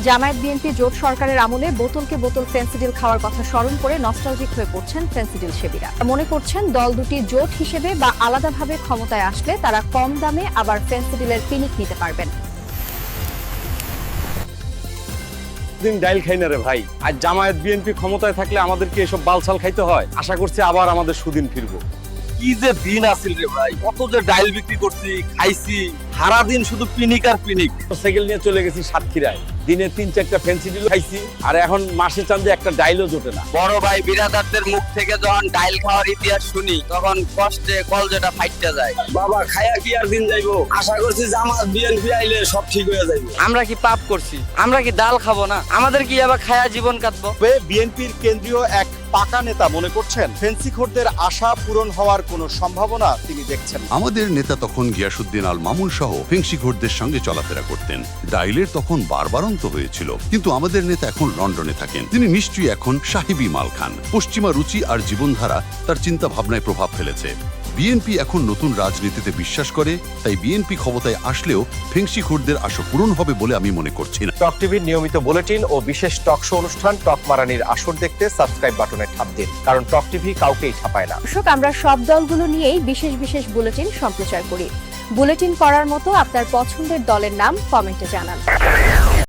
Jamaat BNP জোট সরকারের আমলে বোতলকে বোতল ফেন্সিডিল খাওয়ার কথা স্মরণ করে নস্টালজিক হয়ে পড়ছেন ফেন্সিডিল সেবীরা। মনে করছেন দল দুটি জোট হিসেবে বা আলাদাভাবে ক্ষমতায় আসলে তারা কম দামে আবার ফেন্সিডিলের পিনিক নিতে পারবেন। দিন ডাইল খাই না রে ভাই। আর জামায়াত বিএনপি ক্ষমতায় থাকলে আমাদেরকে এসব বালছাল খাইতে হয়। আশা করছি আবার আমাদের সুদিন ফিরবো। কি যে দিন আছিল রে ভাই। কত যে ডাইল বিক্রি করছি খাইছি। সারা দিন শুধু পিনিক আর পিনিক। সাইকেল নিয়ে চলে গেছি সাতক্ষীরায়। দিনে তিন চারটা ফ্যান্সি ডিল খাইছি। আর এখন মাসে চান্দে একটা ডাইলও জোটে না। বড় ভাই বিরাদারদের মুখ থেকে যখন ডাইল খাওয়ার ইতিহাস শুনি তখন কষ্টে কলজেটা ফাইটতে যায়। বাবা খায়া কি আর দিন যাইবো? আশা করছি জামাত বিএনপি আইলে সব ঠিক হয়ে যাইবে। আমরা কি পাপ করছি? আমরা কি ডাল খাব না? আমাদের কি আবার খায়া জীবন কাটবো? বিএনপির কেন্দ্রীয় এক পাকা নেতা মনে করছেন ফেন্সি ফেন্সিখোরদের আশা পূরণ হওয়ার কোনো সম্ভাবনা তিনি দেখছেন। আমাদের নেতা তখন গিয়াসুদ্দিন আল মামুন সহ ফেংশিঘোরদের সঙ্গে চলাফেরা করতেন। ডাইলের তখন বারবারন্ত হয়েছিল, কিন্তু আমাদের নেতা এখন লন্ডনে থাকেন। তিনি নিশ্চয়ই এখন সাহিবি মাল খান। পশ্চিমা রুচি আর জীবনধারা তার চিন্তা ভাবনায় প্রভাব ফেলেছে। বিএনপি এখন নতুন রাজনীতিতে বিশ্বাস করে তাই বিএনপি ক্ষমতায় আসলেও ফেংশিখোরদের আশা পূরণ হবে বলে আমি মনে করছি না। টক টিভির নিয়মিত বুলেটিন ও বিশেষ টক শো অনুষ্ঠান টক মারানির আসর দেখতে সাবস্ক্রাইব বাটনে ঠাপ দিন কারণ টক টিভি কাউকেই ছাপায় না। দর্শক আমরা সব দলগুলো নিয়েই বিশেষ বিশেষ বুলেটিন সম্প্রচার করি। বুলেটিন করার মতো আপনার পছন্দের দলের নাম কমেন্টে জানান।